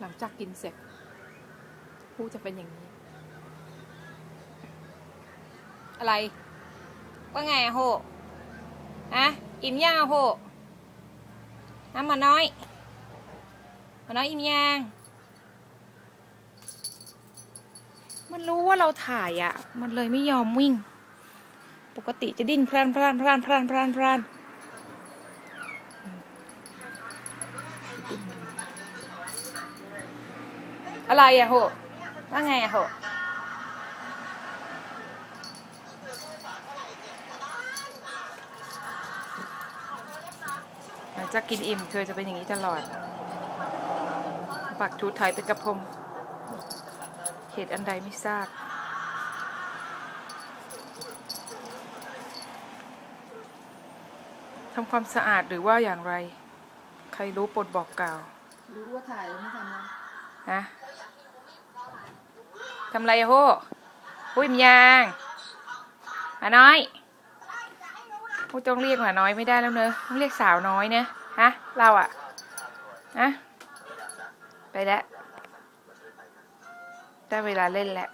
หลังจากกินเสร็จผู้จะเป็นอย่างนี้ อะไร ว่าไงโหอะอิ่มยังโหน้ำมาน้อยมาน้อยอิ่มยังมันรู้ว่าเราถ่ายอะมันเลยไม่ยอมวิ่ง ปกติจะดิ้นพรานพรานพรานพรานพรานพราน อะไรอะโหว่าไงอะโหหลังจากกินอิ่มเธอจะเป็นอย่างนี้ตลอด ปักทูไทยไปกระพมเขตอันใดไม่ทราบทำความสะอาดหรือว่าอย่างไร ใครรู้โปรดบอกกล่าว รู้ว่าถ่ายแล้วไม่ทำนะ ฮะทำไรอะโหปุ้ยมยางหมาน้อยพูดต้องเรียกหมาน้อยไม่ได้แล้วเนอะต้องเรียกสาวน้อยนะฮะ เราอะฮะไปแล้วได้เวลาเล่นแล้ว